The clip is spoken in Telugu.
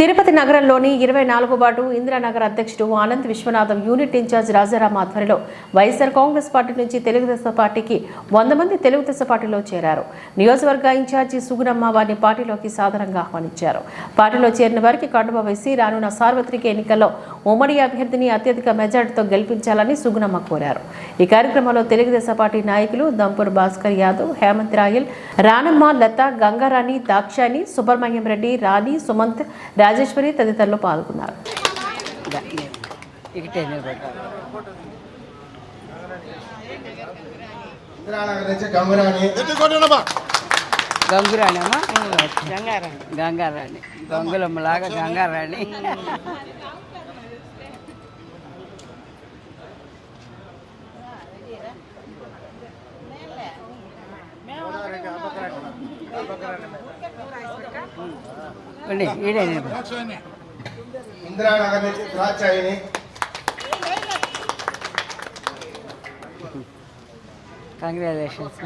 తిరుపతి నగరంలోని ఇరవై నాలుగు వార్డు ఇందిరానగర్ అధ్యక్షుడు ఆనంద్ విశ్వనాథం యూనిట్ ఇన్ఛార్జ్ రాజారాం ఆధ్వర్యంలో వైఎస్ఆర్ కాంగ్రెస్ పార్టీ నుంచి తెలుగుదేశం పార్టీకి వంద మంది తెలుగుదేశం పార్టీలో చేరారు. నియోజకవర్గ ఇన్ఛార్జి సుగుణమ్మ వారిని పార్టీలోకి సాధారణంగా ఆహ్వానించారు. పార్టీలో చేరిన వారికి కండువ వేసి రానున్న సార్వత్రిక ఎన్నికల్లో ఉమ్మడి అభ్యర్థిని అత్యధిక మెజార్టీతో గెలిపించాలని సుగుణమ్మ కోరారు. ఈ కార్యక్రమంలో తెలుగుదేశం పార్టీ నాయకులు దంపూర్ భాస్కర్ యాదవ్ హేమంత్ రాయల్ రానమ్మ లత గంగారాణి దాక్షాని సుబ్రహ్మణ్యం రెడ్డి రాణి సుమంత్ రాజేశ్వరి తదితరులు పాల్గొన్నారు. ఇకటే నిలబడి గంగారాణి. గంగులమ్మలాగా గంగారాణి. ఇందిరానగర్ నుంచి ద్రాక్షాయిని కంగ్రాచులేషన్స్